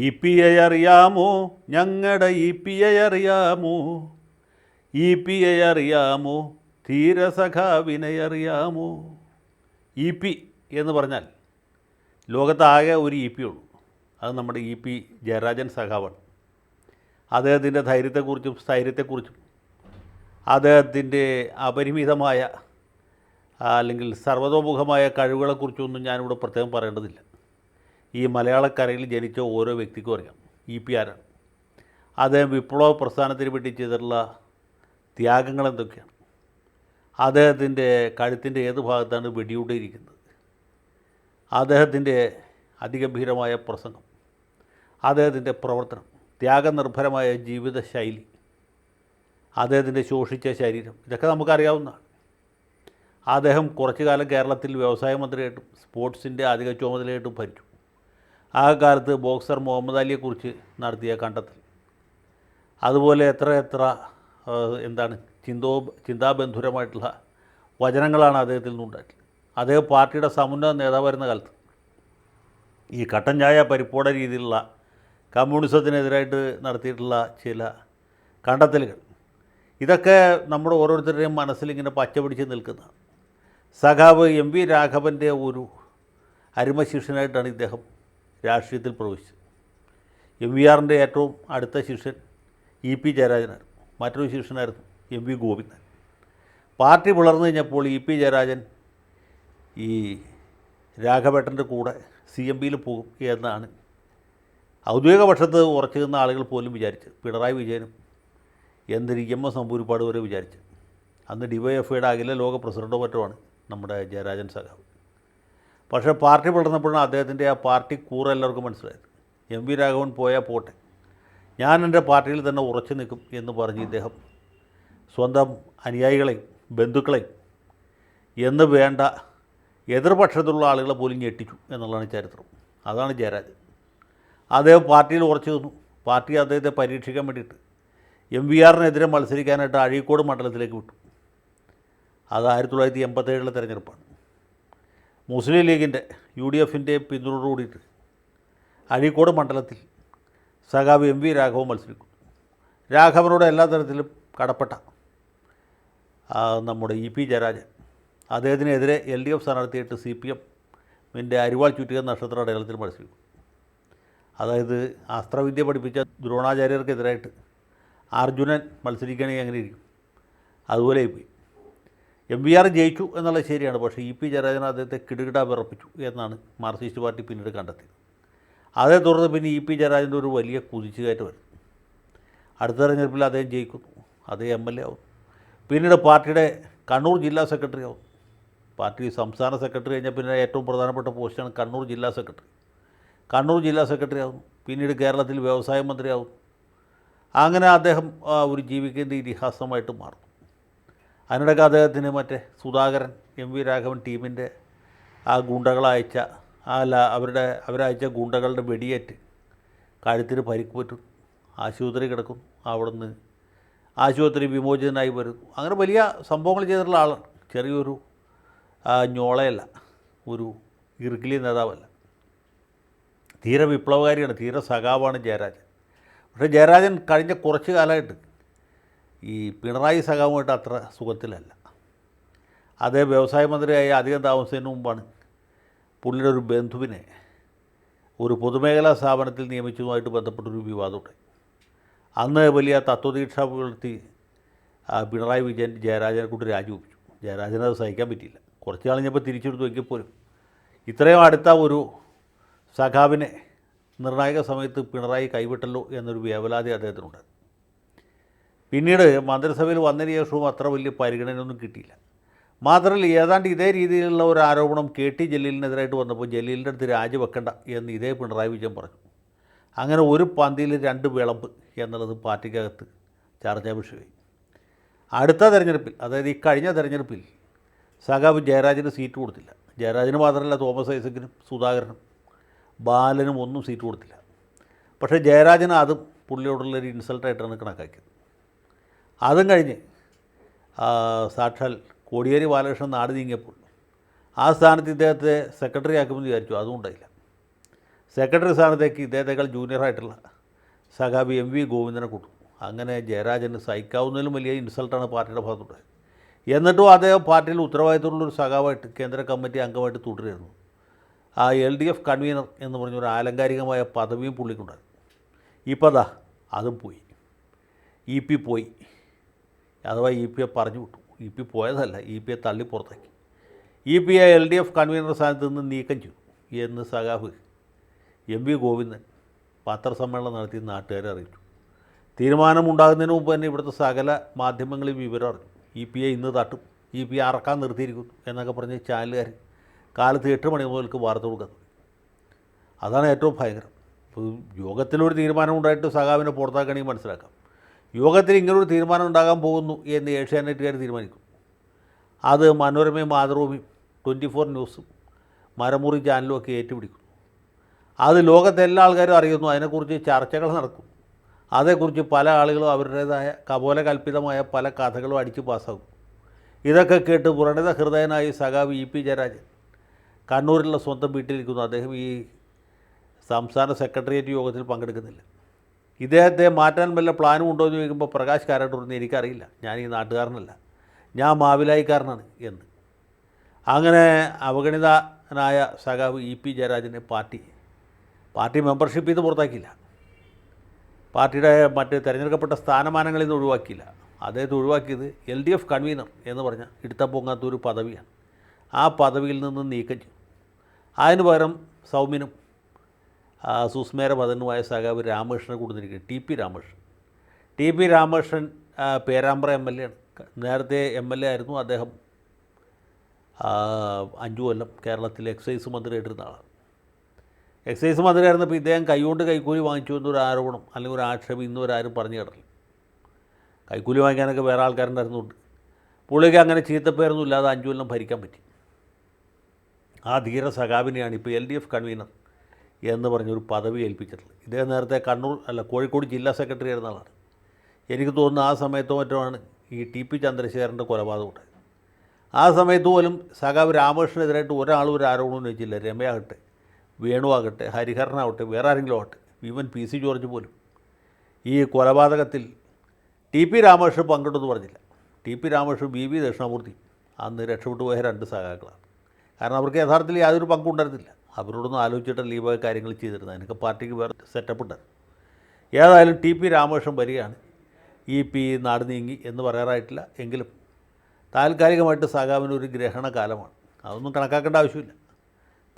E P ഐ അറിയാമോ? ഞങ്ങളുടെ ഇ പി ഐ അറിയാമോ? ഇ പി ഐ അറിയാമോ? ധീരസഖാവിനെ അറിയാമോ? ഇ പി എന്ന് പറഞ്ഞാൽ ലോകത്താകെ ഒരു ഇ പി ഉള്ളൂ. അത് നമ്മുടെ ഇ പി ജയരാജൻ സഖാവാണ്. അദ്ദേഹത്തിന്റെ ധൈര്യത്തെക്കുറിച്ചും സ്ഥൈര്യത്തെക്കുറിച്ചും അദ്ദേഹത്തിന്റെ അപരിമിതമായ അല്ലെങ്കിൽ സർവതോമുഖമായ കഴിവുകളെക്കുറിച്ചൊന്നും ഞാനിവിടെ പ്രത്യേകം പറയേണ്ടതില്ല. ഈ മലയാളക്കരയിൽ ജനിച്ച ഓരോ വ്യക്തിക്കും അറിയാം. ഇ പി ആരാണ്? അദ്ദേഹം വിപ്ലവ പ്രസ്ഥാനത്തിന് വേണ്ടി ചെയ്തിട്ടുള്ള ത്യാഗങ്ങൾ എന്തൊക്കെയാണ്? അദ്ദേഹത്തിന്റെ കഴുത്തിന്റെ ഏത് ഭാഗത്താണ് വെടിയൂട്ടിയിരിക്കുന്നത് അദ്ദേഹത്തിന്റെ അതിഗംഭീരമായ പ്രസംഗം. അദ്ദേഹത്തിന്റെ പ്രവർത്തനം. ത്യാഗനിർഭരമായ ജീവിതശൈലി. അദ്ദേഹത്തിന്റെ ശോഷിച്ച ശരീരം. ഇതൊക്കെ നമുക്കറിയാവുന്നതാണ്. അദ്ദേഹം കുറച്ചു കാലം കേരളത്തിൽ വ്യവസായ മന്ത്രിയായിട്ടും സ്പോർട്സിന്റെ അധിക ചുമതലയായിട്ടും ഭരിച്ചു. ആ കാലത്ത് ബോക്സർ മുഹമ്മദ് അലിയെക്കുറിച്ച് നടത്തിയ കണ്ടെത്തൽ. അതുപോലെ എത്ര എത്ര എന്താണ് ചിന്തോ ചിന്താബന്ധുരമായിട്ടുള്ള വചനങ്ങളാണ് അദ്ദേഹത്തിൽ നിന്നുണ്ടായിട്ടുള്ളത് അദ്ദേഹം പാർട്ടിയുടെ സമുന്നത നേതാവായിരുന്ന കാലത്ത് ഈ കട്ടൻ ചായ പരിപ്പോട രീതിയിലുള്ള കമ്മ്യൂണിസത്തിനെതിരായിട്ട് നടത്തിയിട്ടുള്ള ചില കണ്ടെത്തലുകൾ. ഇതൊക്കെ നമ്മുടെ ഓരോരുത്തരുടെയും മനസ്സിലിങ്ങനെ പച്ച പിടിച്ച് നിൽക്കുന്നതാണ്. സഖാവ് എം വി രാഘവന്റെ ഒരു അരുമശിഷ്യനായിട്ടാണ് ഇദ്ദേഹം രാഷ്ട്രീയത്തിൽ പ്രവേശിച്ചത്. എം വി ആറിന്റെ ഏറ്റവും അടുത്ത ശിഷ്യൻ ഇ പി ജയരാജനായിരുന്നു. മറ്റൊരു ശിഷ്യനായിരുന്നു എം വി ഗോവിന്ദൻ പാർട്ടി പുലർന്നു കഴിഞ്ഞപ്പോൾ ഇ പി ജയരാജൻ ഈ രാഘവേട്ടന്റെ കൂടെ സി എം പിയിൽ പോകും എന്നാണ് ഔദ്യോഗിക പക്ഷത്ത് ഉറച്ചു നിന്ന ആളുകൾ പോലും വിചാരിച്ചത്. പിണറായി വിജയനും എന്തിന് എം എസ് നമ്പൂരിപ്പാട് വരെ വിചാരിച്ചു അന്ന് ഡിവൈഎഫ്ഐയുടെ അഖില ലോക പ്രസിഡന്റോ മറ്റുമാണ് നമ്മുടെ ജയരാജൻ സഖാവ്. പക്ഷേ പാർട്ടി പിളർന്നപ്പോഴാണ് അദ്ദേഹത്തിന്റെ ആ പാർട്ടി കൂറെല്ലാവർക്കും മനസ്സിലായത്. എം വി രാഘവൻ പോയാൽ പോട്ടെ. ഞാൻ എന്റെ പാർട്ടിയിൽ തന്നെ ഉറച്ചു നിൽക്കും എന്ന് പറഞ്ഞ് ഇദ്ദേഹം സ്വന്തം അനുയായികളെയും ബന്ധുക്കളെയും എന്ന് വേണ്ട എതിർപക്ഷത്തുള്ള ആളുകളെ പോലും ഞെട്ടിച്ചു എന്നുള്ളതാണ് ചരിത്രം. അതാണ് ജയരാജൻ. അദ്ദേഹം പാർട്ടിയിൽ ഉറച്ചു നിന്നു. പാർട്ടി അദ്ദേഹത്തെ പരീക്ഷിക്കാൻ വേണ്ടിയിട്ട് എം വി ആറിനെതിരെ മത്സരിക്കാനായിട്ട് അഴീക്കോട് മണ്ഡലത്തിലേക്ക് വിട്ടു. അത് ആയിരത്തി തൊള്ളായിരത്തി എൺപത്തേഴിലെ തെരഞ്ഞെടുപ്പാണ്. മുസ്ലിം ലീഗിന്റെ യു ഡി എഫിന്റെ പിന്തുണയോടുകൂടിയിട്ട് അഴീക്കോട് മണ്ഡലത്തിൽ സഖാവ് എം വി രാഘവൻ മത്സരിക്കും. രാഘവനോട് എല്ലാ തരത്തിലും കടപ്പെട്ട നമ്മുടെ ഇ പി ജയരാജൻ. അദ്ദേഹത്തിനെതിരെ എൽ ഡി എഫ് സ്ഥാനാർത്ഥിയായിട്ട് സി പി എമ്മിന്റെ അരിവാൾ ചുറ്റിക നക്ഷത്ര അടയാളത്തിൽ മത്സരിക്കും. അതായത് അസ്ത്രവിദ്യ പഠിപ്പിച്ച ദ്രോണാചാര്യർക്കെതിരായിട്ട് അർജുനൻ മത്സരിക്കുകയാണെങ്കിൽ അങ്ങനെ ഇരിക്കും. അതുപോലെ പോയി. എം വി ആർ ജയിച്ചു എന്നുള്ളത് ശരിയാണ്. പക്ഷേ ഇ പി ജയരാജൻ അദ്ദേഹത്തെ കിടുകിട വിറപ്പിച്ചു എന്നാണ് മാർക്സിസ്റ്റ് പാർട്ടി പിന്നീട് കണ്ടെത്തിയത്. അതേ തുടർന്ന് പിന്നെ ഇ പി ജയരാജന്റെ ഒരു വലിയ കുതിച്ചുകയറ്റം വരുന്നു അടുത്ത തെരഞ്ഞെടുപ്പിൽ അദ്ദേഹം ജയിക്കുന്നു. അദ്ദേഹം എം എൽ എ ആവും. പിന്നീട് പാർട്ടിയുടെ കണ്ണൂർ ജില്ലാ സെക്രട്ടറി ആവും. പാർട്ടി സംസ്ഥാന സെക്രട്ടറി കഴിഞ്ഞാൽ പിന്നെ ഏറ്റവും പ്രധാനപ്പെട്ട പോസ്റ്റാണ് കണ്ണൂർ ജില്ലാ സെക്രട്ടറി. കണ്ണൂർ ജില്ലാ സെക്രട്ടറി ആവും. പിന്നീട് കേരളത്തിൽ വ്യവസായ മന്ത്രിയാവും അങ്ങനെ അദ്ദേഹം ഒരു ജീവിക്കേണ്ട ഇതിഹാസമായിട്ട് മാറും. അതിനിടയ്ക്ക് അദ്ദേഹത്തിന് മറ്റേ സുധാകരൻ എം വി രാഘവൻ ടീമിന്റെ ആ ഗുണ്ടകളയച്ച അല്ല അവരുടെ അവരയച്ച ഗുണ്ടകളുടെ വെടിയേറ്റ് കഴുത്തിന് പരിക്ക് പറ്റും. ആശുപത്രി കിടക്കും അവിടുന്ന് ആശുപത്രി വിമോചിതനായി വരുന്നു അങ്ങനെ വലിയ സംഭവങ്ങൾ ചെയ്തിട്ടുള്ള ആളാണ് ചെറിയൊരു ഞോളയല്ല ഒരു ഇറുക്കിലി നേതാവല്ല. തീരെ വിപ്ലവകാരിയാണ് തീരെ സഖാവാണ് ജയരാജൻ. പക്ഷേ ജയരാജൻ കഴിഞ്ഞ കുറച്ച് കാലമായിട്ട് ഈ പിണറായി സഖാവുമായിട്ട് അത്ര സുഖത്തിലല്ല. അതേ വ്യവസായ മന്ത്രിയായി അധികം താമസിച്ചതിന് മുമ്പാണ് പുള്ളിയുടെ ഒരു ബന്ധുവിനെ ഒരു പൊതുമേഖലാ സ്ഥാപനത്തിൽ നിയമിച്ചതുമായിട്ട് ബന്ധപ്പെട്ടൊരു വിവാദമുണ്ട് അന്ന് വലിയ തത്വദീക്ഷ പുലർത്തി പിണറായി വിജയൻ ജയരാജനെ കൊണ്ട് രാജിവെപ്പിച്ചു ജയരാജനെ അത് സഹിക്കാൻ പറ്റിയില്ല. കുറച്ച് നാൾ കഴിഞ്ഞപ്പോൾ തിരിച്ചെടുത്ത് എങ്കിൽ പോലും. ഇത്രയും അടുത്ത ഒരു സഖാവിനെ നിർണായക സമയത്ത് പിണറായി കൈവിട്ടല്ലോ എന്നൊരു വേവലാതി അദ്ദേഹത്തിനുണ്ട് പിന്നീട് മന്ത്രിസഭയിൽ വന്നതിന് ശേഷവും അത്ര വലിയ പരിഗണനയൊന്നും കിട്ടിയില്ല. മാത്രമല്ല ഏതാണ്ട് ഇതേ രീതിയിലുള്ള ഒരു ആരോപണം കെ ടി ജലീലിനെതിരായിട്ട് വന്നപ്പോൾ ജലീലിന്റെ അടുത്ത് രാജിവെക്കണ്ട എന്ന് ഇതേ പിണറായി വിജയൻ പറഞ്ഞു. അങ്ങനെ ഒരു പന്തിയിൽ രണ്ട് വിളമ്പ് എന്നുള്ളത് പാർട്ടിക്കകത്ത് ചർച്ചാ വിഷയമായി അടുത്ത തെരഞ്ഞെടുപ്പിൽ അതായത് ഈ കഴിഞ്ഞ തെരഞ്ഞെടുപ്പിൽ സഖാവ് ജയരാജന് സീറ്റ് കൊടുത്തില്ല. ജയരാജന് മാത്രമല്ല തോമസ് ഐസക്കിനും സുധാകരനും ബാലനും ഒന്നും സീറ്റ് കൊടുത്തില്ല. പക്ഷേ ജയരാജന് അതും പുള്ളിയോടുള്ളൊരു ഇൻസൾട്ടായിട്ടാണ് കണക്കാക്കിയത്. അതും കഴിഞ്ഞ് സാക്ഷാൽ കോടിയേരി ബാലകൃഷ്ണൻ നാട് നീങ്ങിയപ്പോൾ ആ സ്ഥാനത്ത് ഇദ്ദേഹത്തെ സെക്രട്ടറി ആക്കുമെന്ന് വിചാരിച്ചു. അതും ഉണ്ടായില്ല. സെക്രട്ടറി സ്ഥാനത്തേക്ക് ഇദ്ദേഹത്തെക്കാൾ ജൂനിയറായിട്ടുള്ള സഖാബി എം വി ഗോവിന്ദനെ കൊടുത്തു അങ്ങനെ ജയരാജന് സഹിക്കാവുന്നതിലും വലിയ ഇൻസൾട്ടാണ് പാർട്ടിയുടെ ഭാഗത്തുണ്ടായത്. എന്നിട്ടും അദ്ദേഹം പാർട്ടിയിൽ ഉത്തരവാദിത്തമുള്ളൊരു സഖാവായിട്ട് കേന്ദ്ര കമ്മിറ്റി അംഗമായിട്ട് തുടരുന്നു. ആ എൽ ഡി എഫ് കൺവീനർ എന്ന് പറഞ്ഞ ഒരു ആലങ്കാരികമായ പദവിയും പുള്ളിക്കുണ്ടായിരുന്നു. ഇപ്പോൾ ദാ അതും പോയി. ഇ പി പോയി. അഥവാ ഇ പി എ പറഞ്ഞു വിട്ടു. ഇ പി പോയതല്ല ഇ പി എ തള്ളി പുറത്താക്കി. E P A L D F convener സ്ഥാനത്ത് നിന്ന് നീക്കം ചെയ്തു. എന്ന് സഖാഫ് എം വി ഗോവിന്ദൻ പത്രസമ്മേളനം നടത്തി നാട്ടുകാരെ അറിയിച്ചു. തീരുമാനമുണ്ടാകുന്നതിന് മുമ്പ് തന്നെ ഇവിടുത്തെ സകല മാധ്യമങ്ങളിൽ വിവരം അറിഞ്ഞു. ഇ പി എ ഇന്ന് തട്ടും. ഇ പി അറക്കാൻ നിർത്തിയിരിക്കുന്നു എന്നൊക്കെ പറഞ്ഞ് ചാനലുകാർ കാലത്ത് എട്ട് മണി മുതൽക്ക് വാർത്ത കൊടുക്കുന്നത് അതാണ് ഏറ്റവും ഭയങ്കരം. യോഗത്തിലൊരു തീരുമാനമുണ്ടായിട്ട് സഖാവിനെ പുറത്താക്കണമെങ്കിൽ മനസ്സിലാക്കാം. യോഗത്തിൽ ഇങ്ങനൊരു തീരുമാനം ഉണ്ടാകാൻ പോകുന്നു എന്ന് ഏഷ്യാനെറ്റുകാർ തീരുമാനിക്കും. അത് മനോരമയും മാതൃഭൂമിയും ട്വന്റി ഫോർ ന്യൂസും മരമുറി ചാനലും ഒക്കെ ഏറ്റുപിടിക്കും അത് ലോകത്തെ എല്ലാ ആൾക്കാരും അറിയുന്നു അതിനെക്കുറിച്ച് ചർച്ചകൾ നടക്കും. അതേക്കുറിച്ച് പല ആളുകളും അവരുടേതായ കപോലകൽപിതമായ പല കഥകളും അടിച്ച് പാസ്സാകും ഇതൊക്കെ കേട്ട് പുരണിത ഹൃദയനായി സഖാവ് ഇ പി ജയരാജൻ കണ്ണൂരിലുള്ള സ്വന്തം വീട്ടിലിരിക്കുന്നു. അദ്ദേഹം ഈ സംസ്ഥാന സെക്രട്ടേറിയറ്റ് യോഗത്തിൽ പങ്കെടുക്കുന്നില്ല. ഇദ്ദേഹത്തെ മാറ്റാൻ വല്ല പ്ലാനും ഉണ്ടോ എന്ന് ചോദിക്കുമ്പോൾ പ്രകാശ് കാരാട്ടൂർന്ന് എനിക്കറിയില്ല. ഞാൻ ഈ നാട്ടുകാരനല്ല. ഞാൻ മാവിലായിക്കാരനാണ് എന്ന്. അങ്ങനെ അവഗണിതനായ സഖാവ് ഇ പി ജയരാജനെ പാർട്ടി പാർട്ടി മെമ്പർഷിപ്പ് ചെയ്ത് പുറത്താക്കിയില്ല. പാർട്ടിയുടെ മറ്റ് തിരഞ്ഞെടുക്കപ്പെട്ട സ്ഥാനമാനങ്ങളിൽ നിന്ന് ഒഴിവാക്കിയില്ല. അദ്ദേഹത്തെ ഒഴിവാക്കിയത് എൽ ഡി എഫ് കൺവീനർ എന്ന് പറഞ്ഞ ഇടുത്ത പൊങ്ങാത്ത ഒരു പദവിയാണ്. ആ പദവിയിൽ നിന്ന് നീക്കം ചെയ്തു. അതിന് പകരം സൗമ്യനും സുസ്മേര മദനുമായ സഖാവ് രാമകൃഷ്ണനെ കൊടുത്തിരിക്കുന്നത് T P Ramakrishnan. T P Ramakrishnan Perambra M L A നേരത്തെ എം എൽ എ ആയിരുന്നു. അദ്ദേഹം അഞ്ചു കൊല്ലം കേരളത്തിൽ എക്സൈസ് മന്ത്രിയായിട്ടിരുന്ന ആളാണ്. എക്സൈസ് മന്ത്രിയായിരുന്നപ്പോൾ ഇദ്ദേഹം കൈകൊണ്ട് കൈക്കൂലി വാങ്ങിച്ചു എന്നൊരു ആരോപണം അല്ലെങ്കിൽ ഒരു ആക്ഷേപം ഇന്നുവരെ ആരും പറഞ്ഞു കേട്ടില്ല കൈക്കൂലി വാങ്ങിക്കാനൊക്കെ വേറെ ആൾക്കാരുണ്ടായിരുന്നുണ്ട്. പുള്ളിക്ക് അങ്ങനെ ചീത്തപ്പേരൊന്നും ഇല്ലാതെ അഞ്ചു കൊല്ലം ഭരിക്കാൻ പറ്റി. ആ ധീര സഖാവിനെയാണ് ഇപ്പോൾ എൽ ഡി എഫ് കൺവീനർ. എന്ന് പറഞ്ഞൊരു പദവി ഏൽപ്പിച്ചിട്ടുള്ളത്. ഇദ്ദേഹം നേരത്തെ കണ്ണൂർ അല്ല കോഴിക്കോട് ജില്ലാ സെക്രട്ടറി ആയിരുന്ന ആളാണ്. എനിക്ക് തോന്നുന്നു ആ സമയത്തോ മറ്റോ ആണ് ഈ ടി പി ചന്ദ്രശേഖരന്റെ കൊലപാതകം ഉണ്ടായത്. ആ സമയത്ത് പോലും സഖാവ് രാമകൃഷ്ണനെതിരായിട്ട് ഒരാളും ഒരു ആരോപണം ഉന്നയിച്ചില്ല. രമയാകട്ടെ വേണുവാകട്ടെ ഹരിഹരനാവട്ടെ വേറെ ആരെങ്കിലും ആവട്ടെ ഈവൻ പി സി ജോർജ് പോലും. ഈ കൊലപാതകത്തിൽ ടി പി രാമകൃഷ്ണൻ പങ്കെടുത്തു പറഞ്ഞില്ല. T P Ramakrishnan B V Dakshinamoorthy അന്ന് രക്ഷപ്പെട്ടു പോയ രണ്ട് സഖാക്കളാണ്. കാരണം അവർക്ക് യഥാർത്ഥത്തിൽ യാതൊരു പങ്കും ഉണ്ടായിരുന്നില്ല. അവരോടൊന്നും ആലോചിച്ചിട്ടല്ല ഈ വക കാര്യങ്ങൾ ചെയ്തിരുന്നത്. അതിനൊക്കെ പാർട്ടിക്ക് വേറെ സെറ്റപ്പ് ഉണ്ട്. ഏതായാലും ടി പി രാമകൃഷ്ണൻ വരികയാണ്. ഇ പി നാട് നീങ്ങി എന്ന് പറയാറായിട്ടില്ല. എങ്കിലും താൽക്കാലികമായിട്ട് സഹാബിന് ഒരു ഗ്രഹണ കാലമാണ്. അതൊന്നും കണക്കാക്കേണ്ട ആവശ്യമില്ല.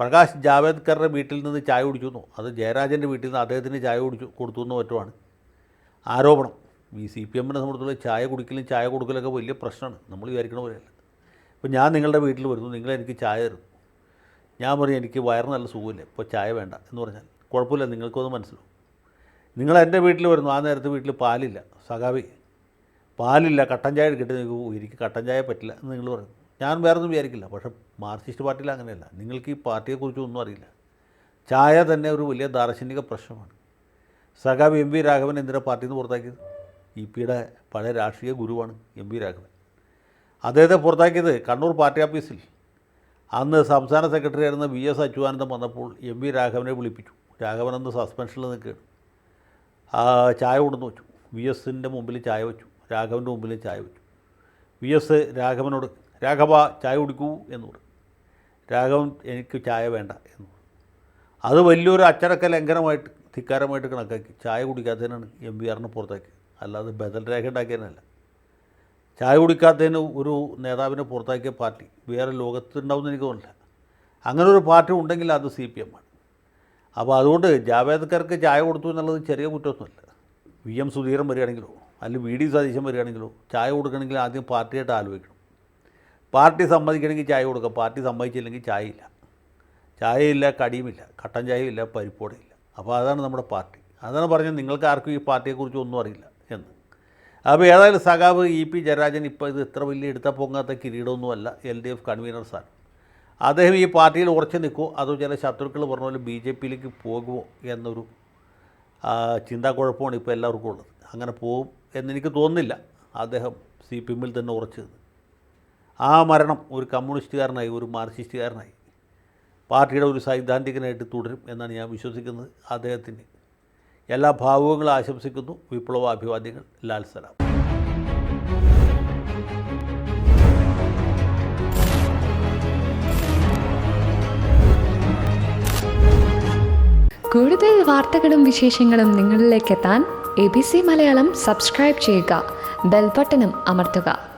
പ്രകാശ് ജാവേദ്കറുടെ വീട്ടിൽ നിന്ന് ചായ കുടിച്ചു എന്നോ അത് ജയരാജന്റെ വീട്ടിൽ നിന്ന് അദ്ദേഹത്തിന് ചായ കുടിച്ചു കൊടുത്തു എന്നോ മറ്റുമാണ് ആരോപണം. ഈ സി പി എമ്മിനെ സംബന്ധിച്ചുള്ള ചായ കുടിക്കലും ചായ കൊടുക്കലൊക്കെ വലിയ പ്രശ്നമാണ്. നമ്മൾ വിചാരിക്കണ പോലെയല്ല. അപ്പോൾ ഞാൻ നിങ്ങളുടെ വീട്ടിൽ വരുന്നു. നിങ്ങൾ എനിക്ക് ചായ തരുന്നു ഞാൻ പറയും എനിക്ക് വയറ് നല്ല സുഖമില്ല? ഇപ്പോൾ ചായ വേണ്ട. എന്ന് പറഞ്ഞാൽ കുഴപ്പമില്ല നിങ്ങൾക്കൊന്ന് മനസ്സിലാവും. നിങ്ങൾ എന്റെ വീട്ടിൽ വരുന്നു ആ നേരത്തെ വീട്ടിൽ പാലില്ല സഖാവി. പാലില്ല കട്ടൻ ചായ എടുക്കട്ടെ നിങ്ങൾക്ക് എനിക്ക് കട്ടൻ ചായ പറ്റില്ല എന്ന് നിങ്ങൾ പറയും. ഞാൻ വേറെ ഒന്നും വിചാരിക്കില്ല പക്ഷേ മാർക്സിസ്റ്റ് പാർട്ടിയിൽ അങ്ങനെയല്ല. നിങ്ങൾക്ക് ഈ പാർട്ടിയെക്കുറിച്ച് ഒന്നും അറിയില്ല. ചായ തന്നെ ഒരു വലിയ ദാർശനിക പ്രശ്നമാണ്. സഖാവ് എം വി രാഘവൻ എന്തിനാ പാർട്ടിയിൽ നിന്ന് പുറത്താക്കിയത്? ഇ പിയുടെ പഴയ രാഷ്ട്രീയ ഗുരുവാണ് എം വി രാഘവൻ. അദ്ദേഹത്തെ പുറത്താക്കിയത് കണ്ണൂർ പാർട്ടി ഓഫീസിൽ. അന്ന് സംസ്ഥാന സെക്രട്ടറി ആയിരുന്ന വി എസ് അച്യുതാനന്ദൻ വന്നപ്പോൾ എം വി രാഘവനെ വിളിപ്പിച്ചു. രാഘവൻ അന്ന് സസ്പെൻഷനിൽ നിൽക്കുകയാണ്. ചായ കൊണ്ടുവന്ന് വെച്ചു. വി എസിന്റെ മുമ്പിൽ ചായ വെച്ചു. രാഘവന്റെ മുമ്പിൽ ചായ വെച്ചു. വി എസ് രാഘവനോട് രാഘവ ചായ കുടിക്കൂ എന്ന് പറഞ്ഞു. രാഘവൻ എനിക്ക് ചായ വേണ്ട എന്ന്. അത് വലിയൊരു അച്ചടക്ക ലംഘനമായിട്ട് ധിക്കാരമായിട്ട് കണക്കാക്കി. ചായ കുടിക്കാത്തതിനാണ് എം വി ആറിന് പുറത്താക്കി അല്ലാതെ ബദൽ രേഖ ഉണ്ടാക്കിയതിനല്ല. ചായ കുടിക്കാത്തതിന് ഒരു നേതാവിനെ പുറത്താക്കിയ പാർട്ടി വേറെ ലോകത്തുണ്ടാവുമെന്ന് എനിക്ക് തോന്നില്ല അങ്ങനെ ഒരു പാർട്ടി ഉണ്ടെങ്കിൽ അത് സി പി എം ആണ്. അപ്പോൾ അതുകൊണ്ട് ജാവേദ്കർക്ക് ചായ കൊടുത്തു എന്നുള്ളത് ചെറിയ കുറ്റമൊന്നുമല്ല. വി എം സുധീരൻ വരികയാണെങ്കിലോ അല്ലെങ്കിൽ വി ഡി സതീശൻ വരികയാണെങ്കിലോ ചായ കൊടുക്കണമെങ്കിൽ ആദ്യം പാർട്ടിയായിട്ട് ആലോചിക്കണം. പാർട്ടി സമ്മതിക്കണമെങ്കിൽ ചായ കൊടുക്കാം പാർട്ടി സമ്മതിച്ചില്ലെങ്കിൽ ചായയില്ല. ചായയില്ല കടിയുമില്ല കട്ടൻ ചായയില്ല പരിപ്പോടയില്ല അപ്പോൾ അതാണ് നമ്മുടെ പാർട്ടി. അതാണ് പറഞ്ഞത് നിങ്ങൾക്ക് ആർക്കും ഈ പാർട്ടിയെക്കുറിച്ച് ഒന്നും അറിയില്ല. അപ്പോൾ ഏതായാലും സഖാവ് ഇ പി ജയരാജൻ ഇപ്പോൾ ഇത് ഇത്ര വലിയ എടുത്ത പൊങ്ങാത്ത കിരീടമൊന്നുമല്ല L D F convener sir. അദ്ദേഹം ഈ പാർട്ടിയിൽ ഉറച്ചു നിൽക്കുമോ അതോ ചില ശത്രുക്കൾ പറഞ്ഞ പോലെ ബി ജെ പിയിലേക്ക് പോകുമോ എന്നൊരു ചിന്താക്കുഴപ്പമാണ് ഇപ്പോൾ എല്ലാവർക്കും ഉള്ളത്. അങ്ങനെ പോകും എന്നെനിക്ക് തോന്നുന്നില്ല അദ്ദേഹം സി പി എമ്മിൽ തന്നെ ഉറച്ചു ആ മരണം ഒരു കമ്മ്യൂണിസ്റ്റുകാരനായി ഒരു മാർക്സിസ്റ്റുകാരനായി. പാർട്ടിയുടെ ഒരു സൈദ്ധാന്തികനായിട്ട് തുടരും എന്നാണ് ഞാൻ വിശ്വസിക്കുന്നത് അദ്ദേഹത്തിന്. എല്ലാ ഭാവുകങ്ങളും ആശംസിക്കുന്നു. വിപ്ലവാഭിവാദ്യങ്ങൾ. ലാൽ സലാം. കൂടുതൽ വാർത്തകളും വിശേഷങ്ങളും നിങ്ങളിലേക്ക് എത്താൻ A B C Malayalam subscribe ചെയ്യുക. ബെൽബട്ടനും അമർത്തുക.